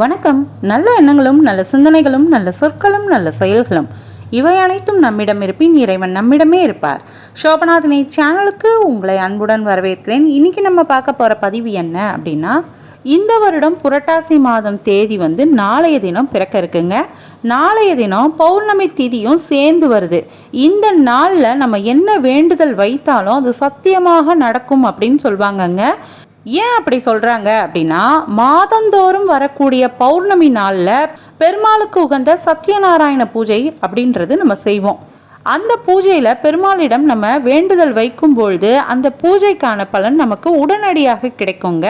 வணக்கம். நல்ல எண்ணங்களும் நல்ல சிந்தனைகளும் நல்ல சொற்களும் நல்ல செயல்களும். இவை அனைத்தும் நம்மிடம் இருப்பின் இறைவன் நம்மிடமே இருப்பார். சோபநாதனை சேனலுக்கு உங்களை அன்புடன் வரவேற்கிறேன். இன்னைக்கு நம்ம பார்க்க போகிற பதிவு என்ன அப்படின்னா இந்த வருடம் புரட்டாசி மாதம் தேதி வந்து நாளைய தினம் பிறக்க இருக்குங்க. நாளைய தினம் பௌர்ணமி திதியும் சேர்ந்து வருது. இந்த நாளில் நம்ம என்ன வேண்டுதல் வைத்தாலும் அது சத்தியமாக நடக்கும் அப்படின்னு சொல்லுவாங்கங்க ஏன் அப்படி சொல்றாங்க அப்படின்னா மாதந்தோறும் வரக்கூடிய பௌர்ணமி நாளில் பெருமாளுக்கு உகந்த சத்யநாராயண பூஜை அப்படின்றது நம்ம செய்வோம். அந்த பூஜையில் பெருமாளிடம் நம்ம வேண்டுதல் வைக்கும் பொழுது அந்த பூஜைக்கான பலன் நமக்கு உடனடியாக கிடைக்குங்க.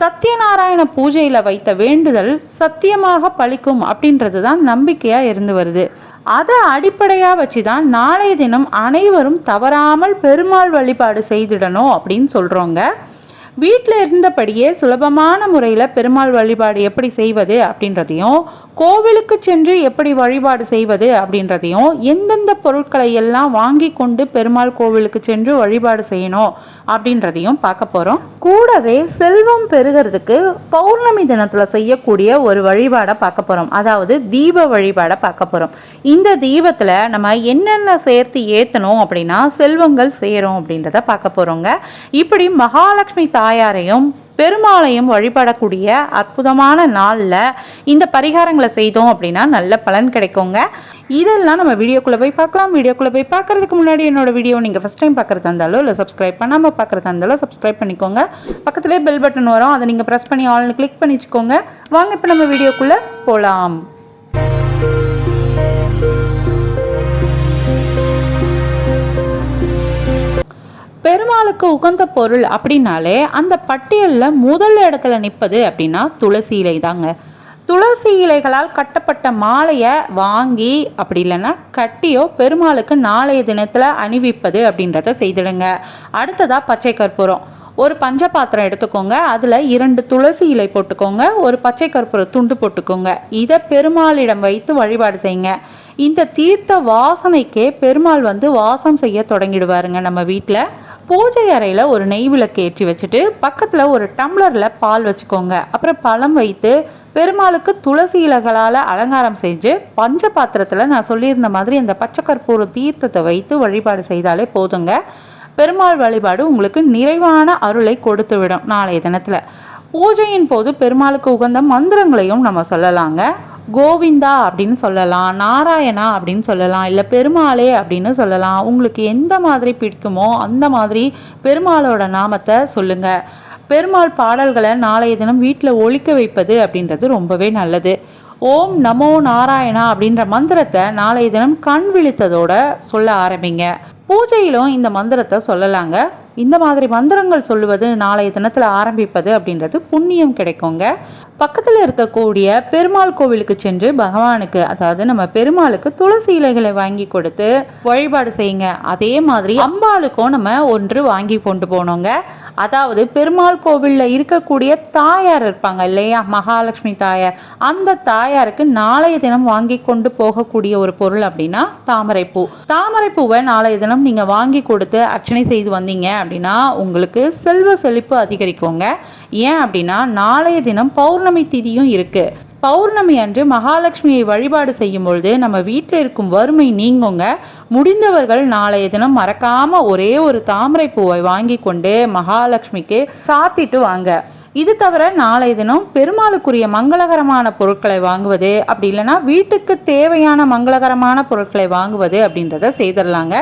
சத்யநாராயண பூஜையில் வைத்த வேண்டுதல் சத்தியமாக பலிக்கும் அப்படின்றது தான் நம்பிக்கையாக இருந்து வருது. அதை அடிப்படையாக வச்சு தான் நாளைய தினம் அனைவரும் தவறாமல் பெருமாள் வழிபாடு செய்திடணும் அப்படின்னு சொல்கிறோங்க வீட்டில் இருந்தபடியே சுலபமான முறையில் பெருமாள் வழிபாடு எப்படி செய்வது அப்படின்றதையும் கோவிலுக்கு சென்று எப்படி வழிபாடு செய்வது அப்படின்றதையும் எந்தெந்த பொருட்களை எல்லாம் வாங்கி கொண்டு பெருமாள் கோவிலுக்கு சென்று வழிபாடு செய்யணும் அப்படின்றதையும் பார்க்க போகிறோம் கூடவே செல்வம் பெருகிறதுக்கு பௌர்ணமி தினத்தில் செய்யக்கூடிய ஒரு வழிபாடை பார்க்க போகிறோம் அதாவது தீப வழிபாடை பார்க்க போகிறோம் இந்த தீபத்தில் நம்ம என்னென்ன சேர்த்து ஏற்றணும் அப்படின்னா செல்வங்கள் சேரும் அப்படின்றத பார்க்க போகிறோங்க இப்படி மகாலட்சுமி தா தாயாரையும் பெருமாளையும் வழிபடக்கூடிய அற்புதமான நாளில் இந்த பரிகாரங்களை செய்தோம் அப்படின்னா நல்ல பலன் கிடைக்குங்க. இதெல்லாம் நம்ம வீடியோக்குள்ளே போய் பார்க்கலாம். வீடியோக்குள்ளே போய் பார்க்கறதுக்கு முன்னாடி என்னோட வீடியோ நீங்கள் ஃபஸ்ட் டைம் பார்க்குறதா இருந்தாலும் இல்லை சப்ஸ்கிரைப் பண்ணாமல் பார்க்குறதா இருந்தாலும் சப்ஸ்கிரைப் பண்ணிக்கோங்க. பக்கத்துலேயே பெல் பட்டன் வரும். அதை நீங்கள் ப்ரெஸ் பண்ணி ஆல்னு கிளிக் பண்ணிச்சுக்கோங்க வாங்க இப்போ நம்ம வீடியோக்குள்ளே போகலாம் பெருமாளுக்கு உகந்த பொருள் அப்படின்னாலே அந்த பட்டியலில் முதல் இடத்துல நிற்பது அப்படின்னா துளசி இலை தாங்க. துளசி இலைகளால் கட்டப்பட்ட மாலையை வாங்கி அப்படி இல்லைன்னா கட்டியோ பெருமாளுக்கு நாளைய தினத்தில் அணிவிப்பது அப்படின்றத செய்திடுங்க. அடுத்ததாக பச்சை கற்பூரம். ஒரு பஞ்ச பாத்திரம் எடுத்துக்கோங்க. அதில் இரண்டு துளசி இலை போட்டுக்கோங்க. ஒரு பச்சை கற்பூரம் துண்டு போட்டுக்கோங்க. இதை பெருமாளிடம் வைத்து வழிபாடு செய்யுங்க. இந்த தீர்த்த வாசனைக்கே பெருமாள் வந்து வாசம் செய்ய தொடங்கிடுவாருங்க நம்ம வீட்டில் பூஜை அறையில் ஒரு நெய் விளக்கு ஏற்றி வச்சுட்டு பக்கத்தில் ஒரு டம்ளரில் பால் வச்சுக்கோங்க. அப்புறம் பழம் வைத்து பெருமாளுக்கு துளசி இலைகளால் அலங்காரம் செஞ்சு பஞ்ச பாத்திரத்தில் நான் சொல்லியிருந்த மாதிரி அந்த பச்சைக்கற்பூரம் தீர்த்தத்தை வைத்து வழிபாடு செய்தாலே போதுங்க. பெருமாள் வழிபாடு உங்களுக்கு நிறைவான அருளை கொடுத்து விடும் நாளைய தினத்தில். பூஜையின் போது பெருமாளுக்கு உகந்த மந்திரங்களையும் நம்ம சொல்லலாங்க. கோவிந்தா அப்படின்னு சொல்லலாம் நாராயணா அப்படின்னு சொல்லலாம் இல்லை பெருமாளே அப்படின்னு சொல்லலாம். உங்களுக்கு எந்த மாதிரி பிடிக்குமோ அந்த மாதிரி பெருமாளோட நாமத்தை சொல்லுங்க. பெருமாள் பாடல்களை நாளைய தினம் வீட்டில் ஒழிக்க வைப்பது அப்படின்றது ரொம்பவே நல்லது. ஓம் நமோ நாராயணா அப்படின்ற மந்திரத்தை நாளைய தினம் கண் விழித்ததோட சொல்ல ஆரம்பிங்க. பூஜையிலும் இந்த மந்திரத்தை சொல்லலாங்க. இந்த மாதிரி மந்திரங்கள் சொல்லுவது நாளைய தினத்தில் ஆரம்பிப்பது அப்படின்றது புண்ணியம் கிடைக்குங்க. பக்கத்தில் இருக்கக்கூடிய பெருமாள் கோவிலுக்கு சென்று பகவானுக்கு அதாவது நம்ம பெருமாளுக்கு துளசி இலைகளை வாங்கி கொடுத்து வழிபாடு செய்யுங்க. அதே மாதிரி அம்பாளுக்கும் நம்ம ஒன்று வாங்கி கொண்டு போனோங்க. அதாவது பெருமாள் கோவிலில் இருக்கக்கூடிய தாயார் இருப்பாங்க இல்லையா? மகாலட்சுமி தாயார். அந்த தாயாருக்கு நாளைய தினம் வாங்கி கொண்டு போகக்கூடிய ஒரு பொருள் அப்படின்னா தாமரைப்பூ தாமரைப்பூவை நாளைய தினம் நீங்கள் வாங்கி கொடுத்து அர்ச்சனை செய்து வந்தீங்க அப்படின்னா உங்களுக்கு செல்வ செழிப்பு அதிகரிக்குங்க. ஏன் அப்படின்னா நாளைய தினம் பௌர்ணமி திதியும் இருக்குது பௌர்ணமி அன்று மகாலட்சுமியை வழிபாடு செய்யும் பொழுது நம்ம வீட்டில் இருக்கும் வறுமை நீங்குங்க. முடிந்தவர்கள் நாளைய தினம் மறக்காம ஒரே ஒரு தாமரை பூவை வாங்கி கொண்டு மகாலட்சுமிக்கு சாத்திட்டு வாங்க. இது தவிர நாளைய தினம் பெருமாளுக்குரிய மங்களகரமான பொருட்களை வாங்குவது அப்படி இல்லைன்னா வீட்டுக்கு தேவையான மங்களகரமான பொருட்களை வாங்குவது அப்படின்றத செய்திடலாங்க.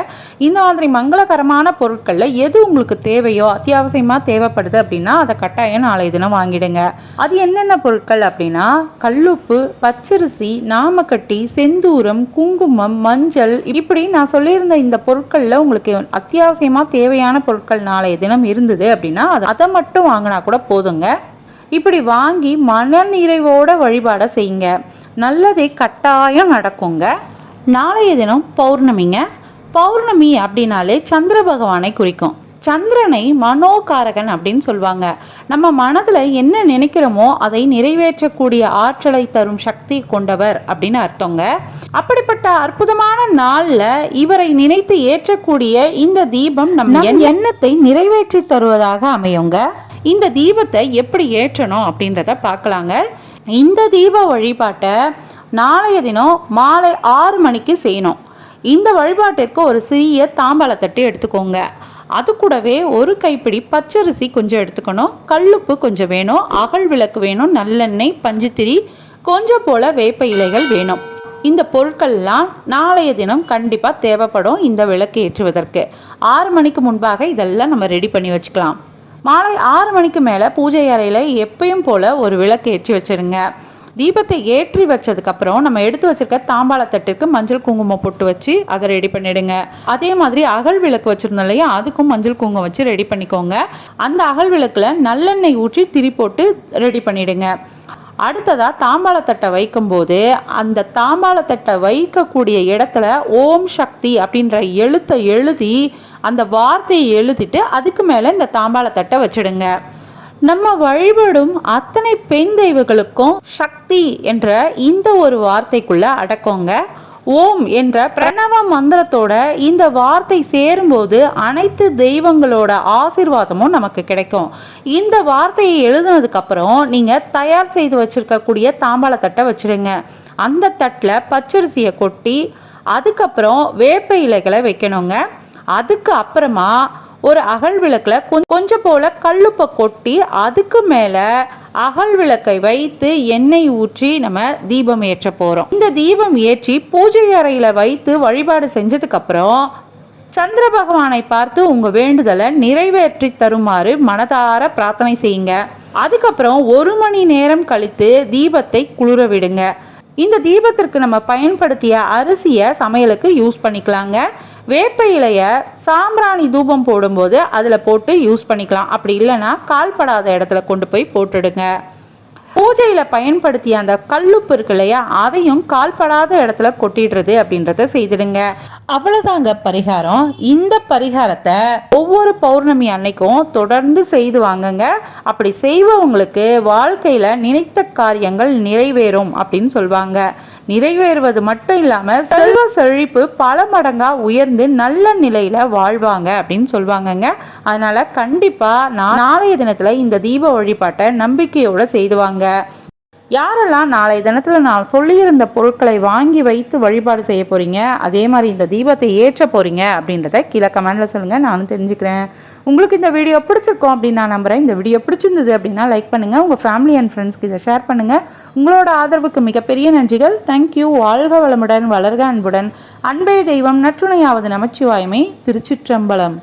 இந்த மாதிரி மங்களகரமான பொருட்களில் எது உங்களுக்கு தேவையோ அத்தியாவசியமாக தேவைப்படுது அப்படின்னா அதை கட்டாயம் நாளைய தினம் வாங்கிடுங்க. அது என்னென்ன பொருட்கள் அப்படின்னா கல்லுப்பு பச்சரிசி நாமக்கட்டி செந்தூரம் குங்குமம் மஞ்சள் இப்படி நான் சொல்லியிருந்த இந்த பொருட்களில் உங்களுக்கு அத்தியாவசியமாக தேவையான பொருட்கள் நாளைய தினம் இருந்தது அப்படின்னா அது அதை மட்டும் வாங்கினா கூட போதுங்க. இப்படி வாங்கி மன நிறைவோட வழிபாடை செய்யுங்க. நல்லதே கட்டாயம் நடக்குங்க. நாளைய தினம் பௌர்ணமிங்க. பௌர்ணமி அப்படின்னாலே சந்திர பகவானை குறிக்கும். சந்திரனை மனோகாரகன் அப்படின்னு சொல்லுவாங்க நம்ம மனதில் என்ன நினைக்கிறோமோ அதை நிறைவேற்றக்கூடிய ஆற்றலை தரும் சக்தி கொண்டவர் அப்படின்னு அர்த்தங்க. அப்படிப்பட்ட அற்புதமான நாளில் இவரை நினைத்து ஏற்றக்கூடிய இந்த தீபம் நம் எண்ணத்தை நிறைவேற்றி தருவதாக அமையுங்க. இந்த தீபத்தை எப்படி ஏற்றணும் அப்படின்றத பார்க்கலாங்க. இந்த தீப வழிபாட்டை நாளைய தினம் மாலை ஆறு மணிக்கு செய்யணும். இந்த வழிபாட்டிற்கு ஒரு சிறிய தாம்பாளத்தட்டு எடுத்துக்கோங்க. அது கூடவே ஒரு கைப்பிடி பச்சரிசி கொஞ்சம் எடுத்துக்கணும். கல்லுப்பு கொஞ்சம் வேணும். அகல் விளக்கு வேணும். நல்லெண்ணெய் பஞ்சுத்திரி கொஞ்சம் போல் வேப்ப இலைகள் வேணும். இந்த பொருட்கள்லாம் நாளைய தினம் கண்டிப்பாக தேவைப்படும் இந்த விளக்கு ஏற்றுவதற்கு. ஆறு மணிக்கு முன்பாக இதெல்லாம் நம்ம ரெடி பண்ணி வச்சுக்கலாம். மாலை ஆறு மணிக்கு மேலே பூஜை அறையில் எப்பயும் போல் ஒரு விளக்கு ஏற்றி வச்சுருங்க. தீபத்தை ஏற்றி வச்சதுக்கப்புறம் நம்ம எடுத்து வச்சிருக்க தாம்பாளத்தட்டுக்கு மஞ்சள் குங்குமம் போட்டு வச்சு அதை ரெடி பண்ணிடுங்க. அதே மாதிரி அகல் விளக்கு வச்சுருந்தோம் இல்லையா? அதுக்கும் மஞ்சள் குங்குமம் வச்சு ரெடி பண்ணிக்கோங்க. அந்த அகல் விளக்கில் நல்லெண்ணெய் ஊற்றி திரி போட்டு ரெடி பண்ணிடுங்க. அடுத்ததாக தாம்பாளத்தட்டை வைக்கும்போது அந்த தாம்பாளத்தட்டை வைக்கக்கூடிய இடத்துல ஓம் சக்தி அப்படின்ற எழுத்தை எழுதி அந்த வார்த்தையை எழுதிட்டு அதுக்கு மேலே இந்த தாம்பாளத்தட்டை வச்சிடுங்க. நம்ம வழிபடும் அத்தனை பெண் தெய்வங்களுக்கும் சக்தி என்ற இந்த ஒரு வார்த்தைக்குள்ள அடக்கோங்க. ஓம் என்ற பிரணவ மந்திரத்தோட இந்த வார்த்தை சேரும்போது அனைத்து தெய்வங்களோட ஆசிர்வாதமும் நமக்கு கிடைக்கும். இந்த வார்த்தையை எழுதுனதுக்கு அப்புறம் நீங்க தயார் செய்து வச்சிருக்கக்கூடிய தாம்பாளத்தட்டை வச்சுடுங்க அந்த தட்டில் பச்சரிசியை கொட்டி அதுக்கப்புறம் வேப்ப இலைகளை வைக்கணுங்க. அதுக்கு அப்புறமா ஒரு அகல் விளக்கில் கொஞ்சம் போல கல்லுப்பை கொட்டி அதுக்கு மேலே அகல் விளக்கை வைத்து எண்ணெய் ஊற்றி நம்ம தீபம் ஏற்ற போகிறோம் இந்த தீபம் ஏற்றி பூஜை அறையில் வைத்து வழிபாடு செஞ்சதுக்கப்புறம் சந்திர பகவானை பார்த்து உங்க வேண்டுதலை நிறைவேற்றி தருமாறு மனதார பிரார்த்தனை செய்யுங்க. அதுக்கப்புறம் ஒரு மணி நேரம் கழித்து தீபத்தை குளிர விடுங்க. இந்த தீபத்திற்கு நம்ம பயன்படுத்திய அரிசியை சமையலுக்கு யூஸ் பண்ணிக்கலாங்க. வேப்ப இலையை சாம்பிராணி தூபம் போடும்போது அதில் போட்டு யூஸ் பண்ணிக்கலாம். அப்படி இல்லைன்னா கால்படாத இடத்துல கொண்டு போய் போட்டுடுங்க. பூஜையில் பயன்படுத்திய அந்த கல்லுப்பு இருக்கு இல்லையா அதையும் கால்படாத இடத்துல கொட்டிடுறது அப்படின்றத செய்திடுங்க. அவ்வளோதாங்க பரிகாரம். இந்த பரிகாரத்தை ஒவ்வொரு பௌர்ணமி அன்னைக்கும் தொடர்ந்து செய்து வாங்குங்க. அப்படி செய்வவங்களுக்கு வாழ்க்கையில் நினைத்த காரியங்கள் நிறைவேறும் அப்படின்னு சொல்லுவாங்க நிறைவேறுவது மட்டும் இல்லாமல் செல்வ செழிப்பு பல மடங்கா உயர்ந்து நல்ல நிலையில வாழ்வாங்க அப்படின்னு சொல்லுவாங்கங்க அதனால கண்டிப்பா நாளைய தினத்துல இந்த தீப வழிபாட்டை நம்பிக்கையோட செய்துவாங்க யாரெல்லாம் நாளைய தினத்தில் நான் சொல்லியிருந்த பொருட்களை வாங்கி வைத்து வழிபாடு செய்ய போகிறீங்க அதே மாதிரி இந்த தீபத்தை ஏற்ற போகிறீங்க அப்படின்றத கீழே கமெண்டில் சொல்லுங்கள் நானும் தெரிஞ்சுக்கிறேன். உங்களுக்கு இந்த வீடியோ பிடிச்சிருக்கோம் அப்படின்னு நான் நம்புகிறேன் இந்த வீடியோ பிடிச்சிருந்தது அப்படின்னா லைக் பண்ணுங்கள் உங்கள் ஃபேமிலி அண்ட் ஃப்ரெண்ட்ஸ்க்கு இதை ஷேர் பண்ணுங்கள் உங்களோட ஆதரவுக்கு மிகப்பெரிய நன்றிகள். தேங்க்யூ வாழ்க வளமுடன் வளர்க அன்புடன். அன்பே தெய்வம் நற்றுணையாவது நமச்சிவாயமே. திருச்சிற்றம்பலம்.